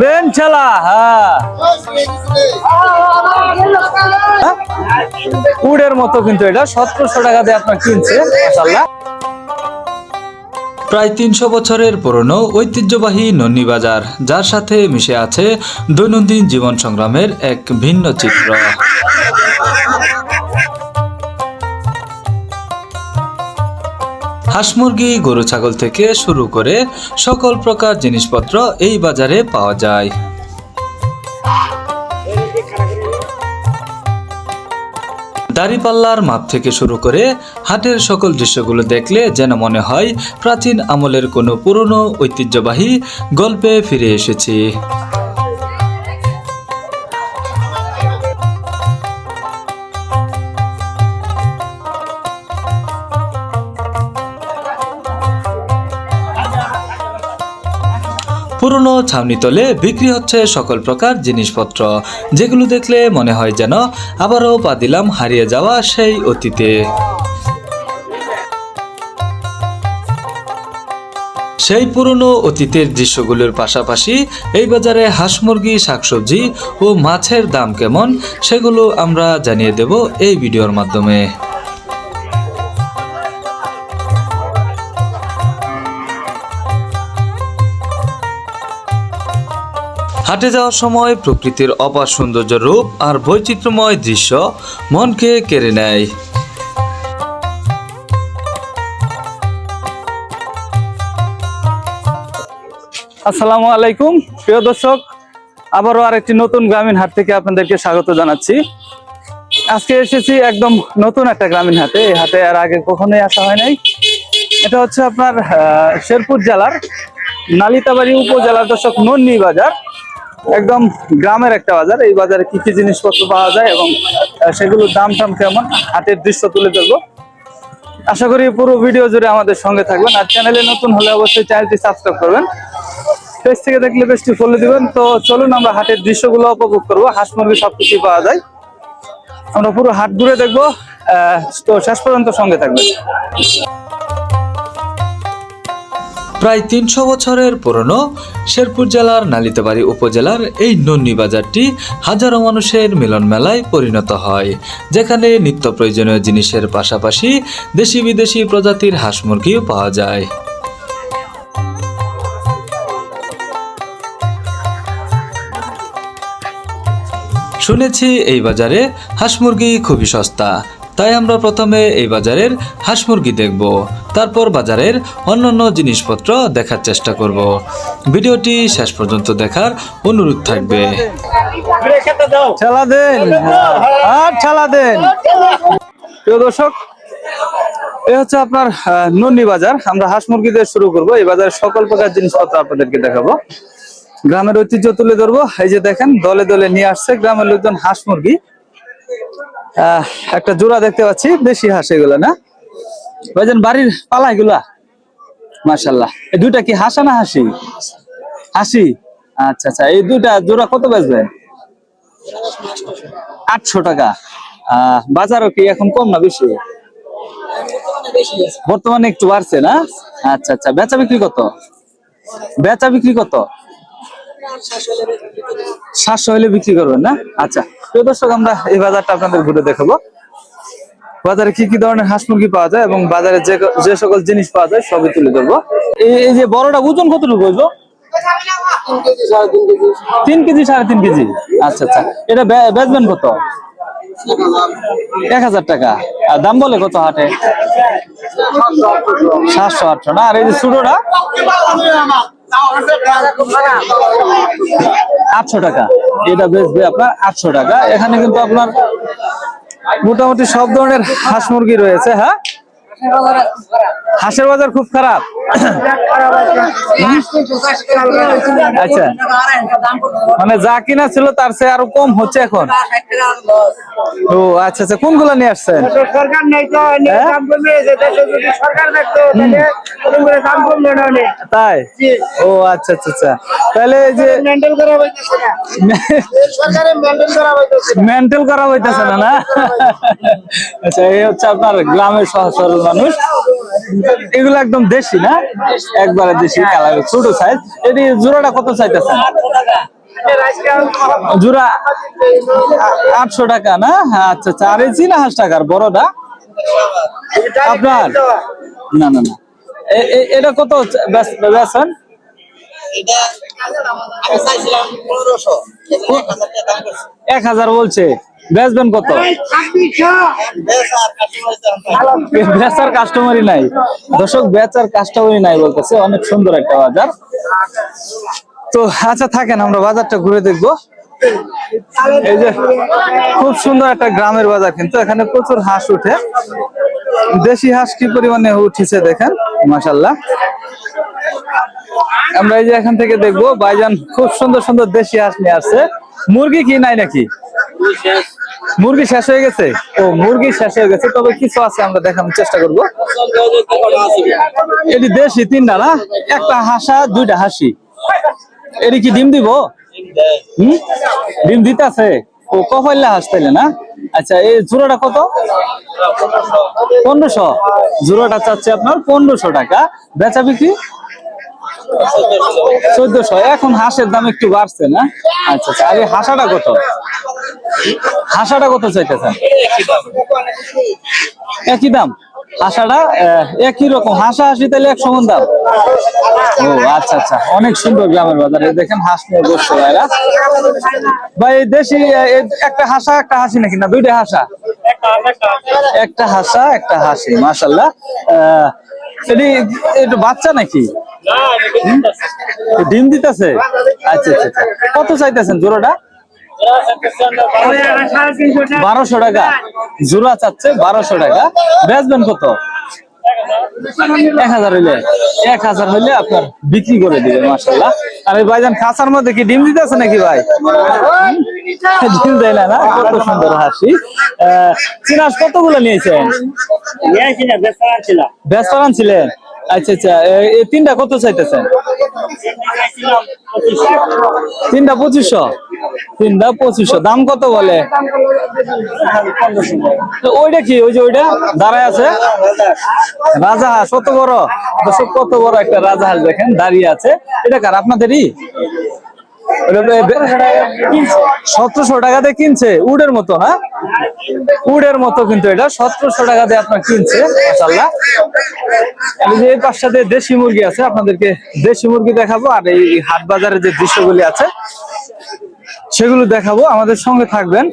Ben ছেলা হ্যাঁ? উড়ের মতো কিন্তু এটা, সতেরোশো টাকা দিয়ে আপনার কিনছে প্রায় তিনশো বছরের পুরনো ঐতিহ্যবাহী নন্নি বাজার, যার সাথে মিশে আছে দৈনন্দিন জীবন সংগ্রামের এক ভিন্ন চিত্র হাঁস মুরগি, গরু, ছাগল থেকে শুরু করে সকল প্রকার জিনিসপত্র এই বাজারে পাওয়া যায়। দাড়িপাল্লার মাপ থেকে শুরু করে হাটের সকল দৃশ্যগুলো দেখলে যেন মনে হয় প্রাচীন আমলের কোনো পুরনো ঐতিহ্যবাহী গল্পে ফিরে এসেছি। পুরনো ছাউনিতলে বিক্রি হচ্ছে সকল প্রকার জিনিসপত্র, যেগুলো দেখলে মনে হয় যেন আবারও পা দিলাম হারিয়ে যাওয়া সেই অতীতে। সেই পুরনো অতীতের দৃশ্যগুলোর পাশাপাশি এই বাজারে হাঁস মুরগি, শাকসবজি ও মাছের দাম কেমন, সেগুলো আমরা জানিয়ে দেব এই ভিডিওর মাধ্যমে। হাটে যাওয়ার সময় প্রকৃতির অপার সৌন্দর্য রূপ আর বৈচিত্র্যময় দৃশ্য মনকে কেড়ে নেয়। আসসালামু আলাইকুম। প্রিয় দর্শক, আবারও আরেকটি নতুন গ্রামীণ হাট থেকে আপনাদেরকে স্বাগত জানাচ্ছি। আজকে এসেছি একদম নতুন একটা গ্রামীণ হাটে। এই হাটে আর আগে কখনোই আসা হয় নাই। এটা হচ্ছে আপনার শেরপুর জেলার নালিতাবাড়ি উপজেলার দর্শক নন্নি বাজার। একদম গ্রামের একটা বাজার। এই বাজারে কি কি জিনিসপত্র পাওয়া যায় এবং সেগুলোর দাম টাম কেমন? হাটের দৃশ্য তুলে ধরবো। আশা করি পুরো ভিডিও জুড়ে আমাদের সঙ্গে থাকবেন। আর চ্যানেলে নতুন হলে অবশ্যই চ্যানেলটি সাবস্ক্রাইব করবেন। পেজ থেকে দেখলে পেজটি ফলো দিবেন। তো চলুন আমরা হাটের দৃশ্যগুলো উপভোগ করব। হাঁস, মুরগি সবকিছু পাওয়া যায়। আমরা পুরো হাট ঘুরে দেখব। তো শেষ পর্যন্ত সঙ্গে থাকবেন। প্রায় তিনশো বছরের পুরনো শেরপুর জেলার নালিতাবাড়ি উপজেলার এই নন্নি বাজারটি হাজারো মানুষের মিলন মেলায় পরিণত হয়, যেখানে নিত্য প্রয়োজনীয় জিনিসের পাশাপাশি দেশি বিদেশি প্রজাতির হাঁস মুরগিও পাওয়া যায়। শুনেছি এই বাজারে হাঁস মুরগি খুবই সস্তা তাই আমরা প্রথমে এই বাজারের হাঁস মুরগি দেখব। তারপর বাজারের অন্যান্য জিনিসপত্র দেখার চেষ্টা করব। ভিডিওটি শেষ পর্যন্ত দেখার অনুরোধ থাকবে। দর্শক এই হচ্ছে আপনার নন্নি বাজার। আমরা হাঁস মুরগি দিয়ে শুরু করব। এই বাজারের সকল প্রকার জিনিসপত্র আপনাদেরকে দেখাবো। গ্রামের ঐতিহ্য তুলে ধরবো। এই যে দেখেন, দলে দলে নিয়ে আসছে গ্রামের লোকজন হাঁস মুরগি। একটা জোড়া দেখতে পাচ্ছি দেশি হাঁস এগুলো না? ভাইজান বাড়ির পালা এগুলা? মাশাল্লাহ এই দুইটা কি হাসা না হাসি? হাসি? আচ্ছা আচ্ছা এই দুইটা জোড়া কত বেচবেন আটশো টাকা। আহ, বাজারও কি এখন কম না বেশি? বর্তমানে একটু বাড়ছে না? আচ্ছা আচ্ছা বেচা বিক্রি কত? বেচা বিক্রি কত? সাতশো হলে বিক্রি করবেন না? আচ্ছা প্রিয় দর্শক, আমরা এই বাজারটা আপনাদের ঘুরে দেখাবো। বাজারে কি কি ধরনের হাঁস মুরগি পাওয়া যায় এবং বাজারে যে যে সকল জিনিস পাওয়া যায় সবই তুলে ধরবো। এই যে বড়টা ওজন কতটুকু হইব তিন কেজি সাড়ে তিন কেজি। আচ্ছা আচ্ছা। এটা বেচবেন কত? এক হাজার টাকা। আর দাম বলে কত হাটে? সাতশো আটশো। না, আর এই যে ছোটটা? আটশো টাকা। এটা বেচবে আপনার আটশো টাকা। এখানে কিন্তু আপনার মোটামুটি সব ধরনের হাঁস মুরগি রয়েছে হ্যাঁ? হাঁসের বাজার খুব খারাপ। আচ্ছা। মানে যা কিনা ছিল তার চেয়ে আরও কম হচ্ছে এখন। ও আচ্ছা আচ্ছা কোনগুলা নিয়ে আসছেন? হ্যাঁ? তাই? ও আচ্ছা আচ্ছা আচ্ছা। তাহলে যে মেন্টেল করা হইতেছে না। না। আচ্ছা এই হচ্ছে আপনার গ্রামের সহজ মানুষ। এগুলো একদম দেশি না? একবারে দেশি কালার ছোট সাইজ এটি জোড়াটা কত চাইতেছেন? জোড়া আটশো টাকা না? হ্যাঁ, আচ্ছা আচ্ছা। আর এই চীনা হাঁস টাকার বড়টা? আপনার? না না না। এটা কত বেচেন? এক হাজার বলছে। বেচবেন কত? বেচার কাস্টমারই নাই। দর্শক, বেচার কাস্টমারই নাই বলতেছে, অনেক সুন্দর একটা বাজার। তো আচ্ছা থাকেন, আমরা বাজারটা ঘুরে দেখব। এই যে, খুব সুন্দর একটা গ্রামের বাজার কিন্তু, এখানে প্রচুর হাঁস উঠে। দেশি হাঁস কি পরিমাণে উঠেছে দেখেন মাসাল্লাহ আমরা এই যে এখান থেকে দেখব বাইজান খুব সুন্দর সুন্দর দেশি হাঁস নিয়ে আসছে। মুরগি কি নাই নাকি? মুরগি শেষ হয়ে গেছে? ও, মুরগি শেষ হয়ে গেছে। তবে কিছু আছে, আমরা দেখানোর চেষ্টা করব। এটি দেশি, তিনটা না? একটা হাসা, দুইটা হাসি। এটি কি ডিম দিব? হুম? ডিম দিতেছে ও, কপাইলে হাঁস তাইলে না? আচ্ছা এই জোড়াটা কত? পনেরোশো। জোড়াটা চাচ্ছে আপনার পনেরোশো টাকা। বেচা বিক্রি? চোদ্দশো। এখন হাঁসের দাম একটু বাড়ছে না? আচ্ছা আচ্ছা আর এই হাঁসাটা কত? হাঁসাটা কত চাইতেছেন? একই দাম। হাঁসাটা একই রকম। হাঁসা হাসি তাহলে এক সমান দাম। ও আচ্ছা আচ্ছা। অনেক সুন্দর গ্রামের বাজারে। দেখেন হাঁস নিয়ে বসছে ভাইরা। ভাই দেশি একটা হাঁসা একটা হাসি নাকি? না দুইটা হাঁসা? একটা হাসা একটা হাসি মাশাল্লাহ আহ, এটি একটু বাচ্চা নাকি? ডিম দিতেছে? আচ্ছা আচ্ছা আচ্ছা। কত চাইতেছেন জোড়াটা? বারোশো টাকা। জোড়া চাচ্ছে বারোশো টাকা। বেচবেন কত? এক হাজার হইলে এক হাজার হইলে আপনার বিক্রি করে দিবে মাসাল্লাহ আর এই ভাইজান খাসার মধ্যে কি ডিম দিতেছে নাকি ভাই? ডিম দেয় না না? কত সুন্দর হাসি। চিনাস কতগুলো নিয়েছেন? ব্যস্ত ছিলেন আচ্ছা আচ্ছা। এই তিনটা কত চাইতেছেন? তিনটা পঁচিশশো? তিনটা পঁচিশশো। দাম কত বলে? ওইটা কি? ওই যে ওইটা? দাঁড়ায় আছে? রাজা হাঁস কত বড়? কত বড় একটা রাজা দেখেন, দাঁড়িয়ে আছে। এটা কার? আপনাদেরই? সতেরোশো টাকা দিয়ে কিনছে, উডের মতো না উডের মতো কিন্তু এটা, সতেরোশো টাকা দিয়ে আপনার কিনছে মাসাল্লাহ যে এই পাশটাতে দেশি মুরগি আছে, আপনাদেরকে দেশি মুরগি দেখাবো, আর এই হাট বাজারের যে দৃশ্যগুলি আছে, সেগুলো দেখাবো, আমাদের সঙ্গে থাকবেন।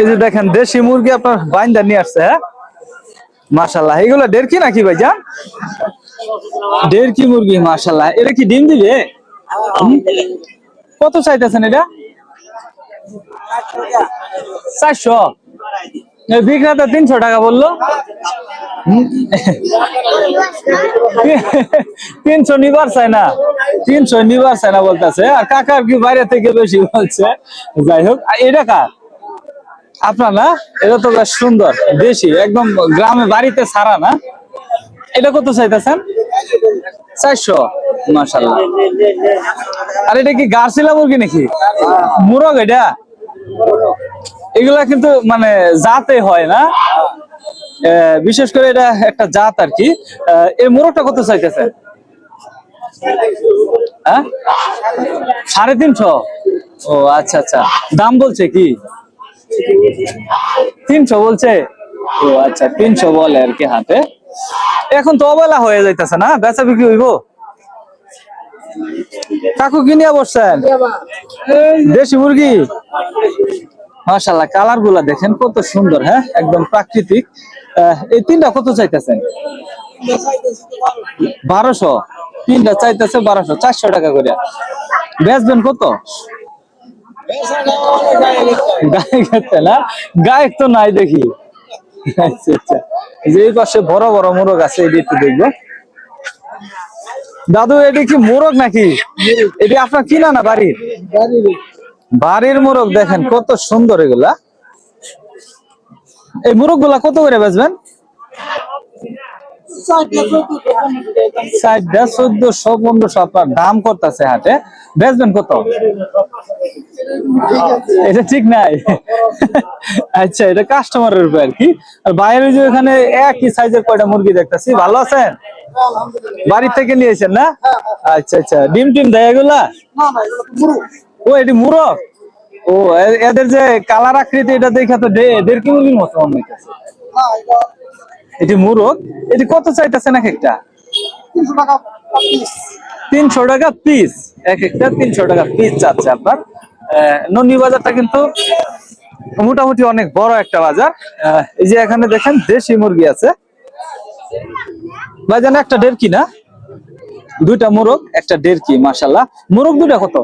এই যে দেখেন, দেশি মুরগি আপনার বাইন্দা নিয়ে আসছে হ্যাঁ? মাশাল্লাহ এগুলো দেড় কি নাকি ভাই যান দেড় কি মুরগি মাশাল্লাহ এটা কি ডিম দিবে? কত চাইতেছেন এটা? চারশো। বিক্রেতা তিনশো টাকা বলল। তিনশো নিবার চাই না। তিনশো নিবার চাই না বলতেছে। আর কাকার কি বাইরে থেকে বেশি বলছে। যাই হোক এটা কার? আপনার না? এটা তো বেশ সুন্দর, দেশি, একদম গ্রামে বাড়িতে ছাড়া না। এটা কত চাইতেছেন? চারশো। আর এটা কি গার্সিলা নাকি? মুরগ এটা? এগুলা কিন্তু মানে জাতে হয় না। বিশেষ করে এটা একটা জাত আর কি। এই মোরগটা কত চাইতেছে? হ্যাঁ? সাড়ে তিনশো? ও আচ্ছা আচ্ছা। দাম বলছে কি? তিনশো বলছে? ও আচ্ছা তিনশো বলে আর কি হাতে এখন তো অবেলা হয়ে যাইতেছে না? বেচা বিক্রি হইব? কাকু কিনিয়া বসছেন? দেশি মুরগি? মাশাল্লাহ কালারগুলা দেখেন কত সুন্দর হ্যাঁ? একদম প্রাকৃতিক। এই তিনটা কত চাইতেছেন? বারোশো। তিনটা চাইতেছে বারোশো, চারশো টাকা করে। বেচবেন কত? গায়ক তো নাই দেখি। আচ্ছা আচ্ছা। যে পাশে বড় বড় মোরগ আছে এটি একটু দেখব। দাদু, এটি কি মোরগ নাকি? এটি আপনার কিনা না বাড়ির? বাড়ির মোরগ, দেখেন কত সুন্দর এগুলা। এই মোরগগুলা কত করে বেচবেন? দাম করতেছে হাটে। বেচবেন কত? এটা ঠিক নাই। আচ্ছা এটা কাস্টমারের উপর আর কি। আর বাইরে যে এখানে একই সাইজের কয়টা মুরগি দেখতেছি। ভালো আছেন? বাড়ি থেকে নিয়েছেন না? আচ্ছা আচ্ছা। ডিম টিম দেয় এগুলা? ও, এটি মুরগ? ও এদের যে কালার আকৃতি, এটা দেখে তো দেড় কি মুরগির মতো মনে হইতেছে। এটি মুরগ এটি কত চাইতেছেন এক একটা? তিনশো টাকা পিস এক একটা তিনশো টাকা পিস চাচ্ছে আপনার। নন্দী বাজারটা কিন্তু মোটামুটি অনেক বড় একটা বাজার। এই যে এখানে দেখেন দেশি মুরগি আছে। ভাইজান একটা দেড় কি না? দুইটা মোরগ একটা দেড় কি মাসাল্লাহ মোরগ দুইটা কত?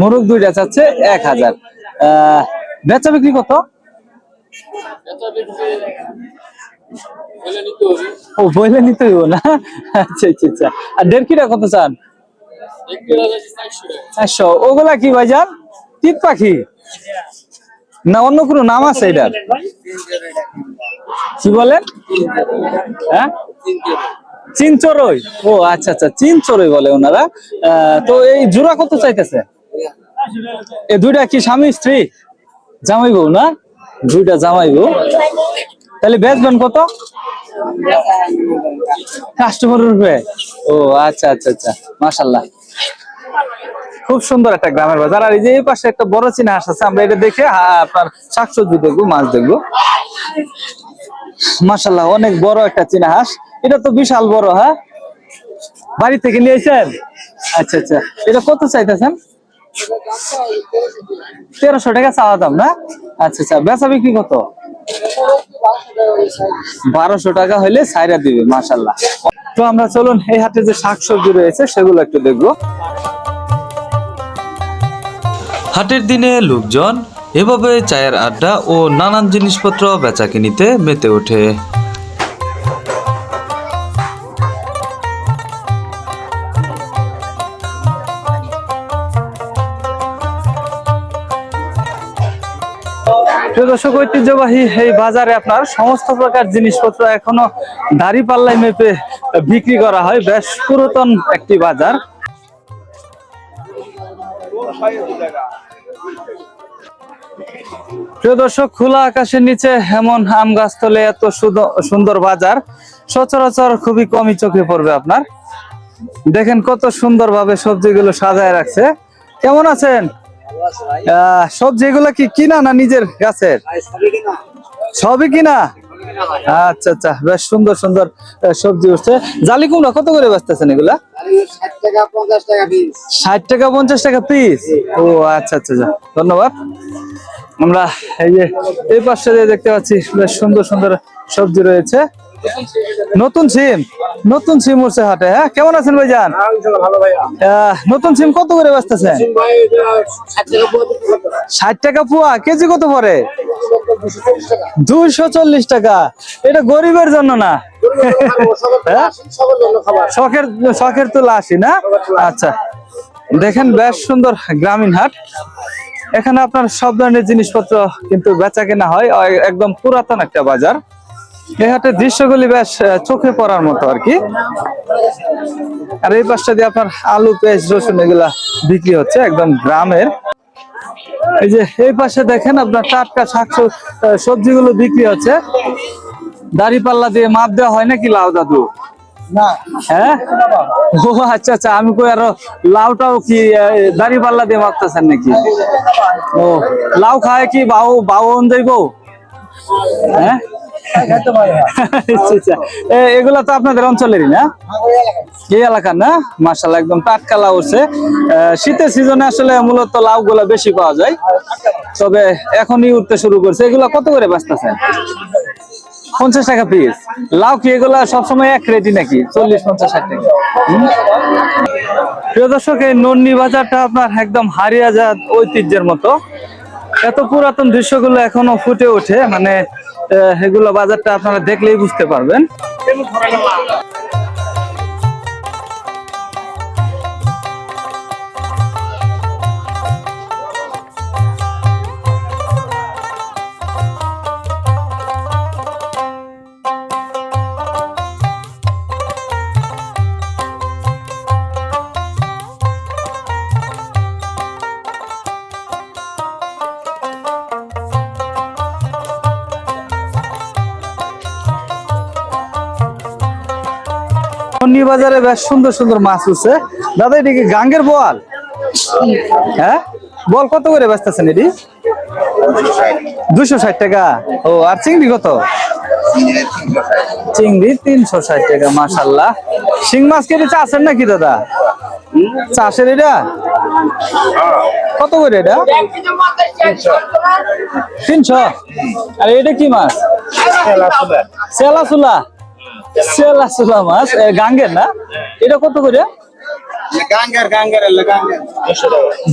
মোরগ দুইটা চাচ্ছে এক হাজার। আহ, বেচা বিক্রি কত? ও, বইলে নিতে হইব না? আচ্ছা আচ্ছা আচ্ছা। আর দেড় কিটা কত চান? চারশো। ওগুলা কি ভাইজান? টিপ পাখি? না, অন্য কোনো নাম আছে এটার? কি বলেন? হ্যাঁ? চিনচরই। ও আচ্ছা আচ্ছা চিনচরই বলে ওনারা। তো এই জোড়া কত চাইতেছে? এই দুইটা কি স্বামী, স্ত্রী? জামাই বউ, না? দুইটা জামাই বউ তাহলে বেচবেন কত? কাস্টমার রূপে ও আচ্ছা আচ্ছা আচ্ছা। মাশাল্লাহ খুব সুন্দর একটা গ্রামের বাজার। আর এই যে এই পাশে একটা বড় চিনা হাঁস আছে, আমরা এটা দেখে আপনার শাকসবজি দেখব, মাছ দেখব। মাশাল্লাহ অনেক বড় একটা চীনা হাঁস। এটা তো বিশাল বড় হ্যাঁ? বাড়ি থেকে নিয়েছেন? আচ্ছা আচ্ছা। এটা কত চাইতেছেন? তেরোশো টাকা চাওয়া দাম, না? আচ্ছা আচ্ছা বেচা বিক্রি কত? বারোশো টাকা হইলে সাইরা দিবে মাশাল্লাহ তো আমরা চলুন, এই হাটে যে শাকসবজি রয়েছে, সেগুলো একটু দেখব। হাটের দিনে লোকজন এভাবে চায়ের আড্ডা ও নানান জিনিসপত্র বেচাকিনিতে মেতে ওঠে। দর্শক, ঐতিহ্যবাহী এই বাজারে আপনার সমস্ত প্রকার জিনিসপত্র এখনও দাড়ি পাল্লায় মেপে বিক্রি করা হয়। বেশ পুরাতন একটি বাজার। প্রিয় দর্শক, খোলা আকাশের নিচে এমন আম গাছ তলে এত সুন্দর বাজার, সচরাচর খুবই কমই চোখে পড়বে আপনার। দেখেন কত সুন্দরভাবে সবজিগুলো সাজায় রাখছে। কেমন আছেন? সবজি এগুলো কি কিনা না নিজের গাছের? সবই কিনা? আচ্ছা আচ্ছা বেশ সুন্দর সুন্দর সবজি উঠছে। জালি কুমড়া কত করে বেচতেছেন এগুলা? ষাট টাকা, পঞ্চাশ টাকা পিস? ও আচ্ছা আচ্ছা আচ্ছা ধন্যবাদ। আমরা এই যে, এই পাশে দেখতে পাচ্ছি, বেশ সুন্দর সুন্দর সবজি রয়েছে। নতুন সিম? নতুন সিম উঠছে হাটে হ্যাঁ? কেমন আছেন ভাইজান? নতুন সিম কত করে বেচতেছেন? ষাট টাকা পোয়া কেজি কত পরে দুইশো চল্লিশ টাকা। এটা গরিবের জন্য না? শখের শখের তো লাশি না? আচ্ছা দেখেন বেশ সুন্দর গ্রামীণ হাট। এখানে আপনার সব ধরনের জিনিসপত্র কিন্তু বেচা কেনা হয় একদম পুরাতন একটা বাজার। এই হাটের দৃশ্যগুলি বেশ চোখে পড়ার মতো আর কি। আর এই পাশটা দিয়ে আপনার আলু পেঁয়াজ রসুন এগুলা বিক্রি হচ্ছে একদম গ্রামের। এই যে এই পাশে দেখেন আপনার টাটকা শাক সব- সবজিগুলো বিক্রি হচ্ছে। দাড়ি পাল্লা দিয়ে মাপ দেওয়া হয় নাকি লাউ দাদু? না। হ্যাঁ? ও আচ্ছা আচ্ছা আমি কই আরও লাউটাও কি দাড়ি পাল্লা দিয়ে মারতেছেন নাকি? ও লাউ খায় কি বাউ বাউ হ্যাঁ? আচ্ছা, আচ্ছা। এ- এগুলা তো আপনাদের অঞ্চলেরই না? এই এলাকার না? মার্শাল একদম টাটকা লাউ উঠছে শীতের সিজনে আসলে মূলত লাউ গুলা বেশি পাওয়া যায়। তবে এখনই উঠতে শুরু করছে। এগুলা কত করে বাঁচতেছেন? পঞ্চাশ টাকা পিস লাউ কি এগুলা সবসময় এক রেডি নাকি? চল্লিশ, পঞ্চাশ, ষাট টাকা। প্রিয় দর্শক, এই নন্নি বাজারটা আপনার একদম হারিয়ে যাওয়া ঐতিহ্যের মতো। এত পুরাতন দৃশ্যগুলো এখনও ফুটে ওঠে। মানে এগুলো বাজারটা আপনারা দেখলেই বুঝতে পারবেন। নন্নি বাজারে বেশ সুন্দর সুন্দর মাছ উঠছে। দাদা এটি কি গাঙ্গের বল হ্যাঁ? বল কত করে বেচতেছেন এটি? দুশো ষাট টাকা। ও আর চিংড়ি কত? চিংড়ি তিনশো ষাট টাকা মাসাল্লাহ শিং মাছ কেটে চাষের নাকি দাদা? চাষের এটা? কত করে এটা? তিনশো। আর এটা কি মাছ? সেলা সুলা সেলা সুলা মাছ গাঙ্গের না? এটা কত করে?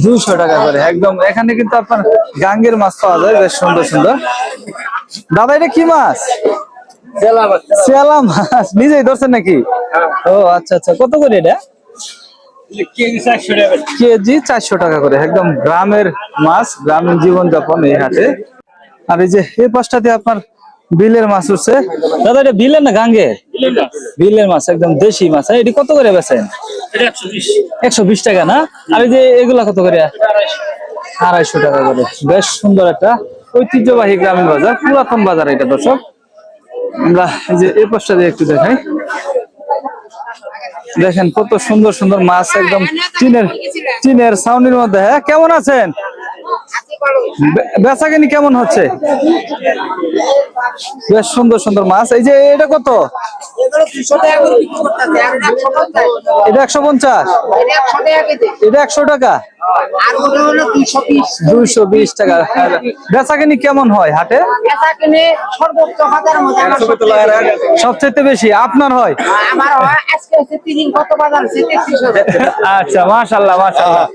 দুশো টাকা করে। একদম। এখানে কিন্তু আপনার গাঙ্গের মাছ পাওয়া যায় বেশ সুন্দর সুন্দর। দাদা এটা কি মাছ? শিয়ালা মাছ। নিজেই ধরছেন নাকি? ও আচ্ছা আচ্ছা। কত করে এটা? কেজি চারশো টাকা কেজি চারশো টাকা করে একদম গ্রামের মাছ গ্রামীণ জীবনযাপন এই হাটে। আর এই যে এই পাশটাতে আপনার বিলের মাছ উঠছে দাদা এটা বিলের না গাঙ্গের? বিলের মাছ। একদম দেশি মাছ। এটি কত করে বেছেন একশো বিশ। টাকা না? আর এই যে এগুলা কত করে? আড়াইশো টাকা করে। বেশ সুন্দর একটা ঐতিহ্যবাহী গ্রামীণ বাজার পুরাতন বাজার এটা দর্শক। আমরা এই যে এই পাশটা দিয়ে একটু দেখাই। দেখেন কত সুন্দর সুন্দর মাছ একদম টিনের টিনের ছাউনির মধ্যে হ্যাঁ? কেমন আছেন? বেচাকেনি কেমন হচ্ছে? বেশ সুন্দর সুন্দর মাছ। এই যে এটা কত? এটা একশো পঞ্চাশ। এটা একশো টাকা? দুইশো বিশ বেচাকেনি কেমন হয় হাটে? সবচেয়ে- বেশি। আপনার হয়? আচ্ছা মাশাল্লাহ মাশাল্লাহ।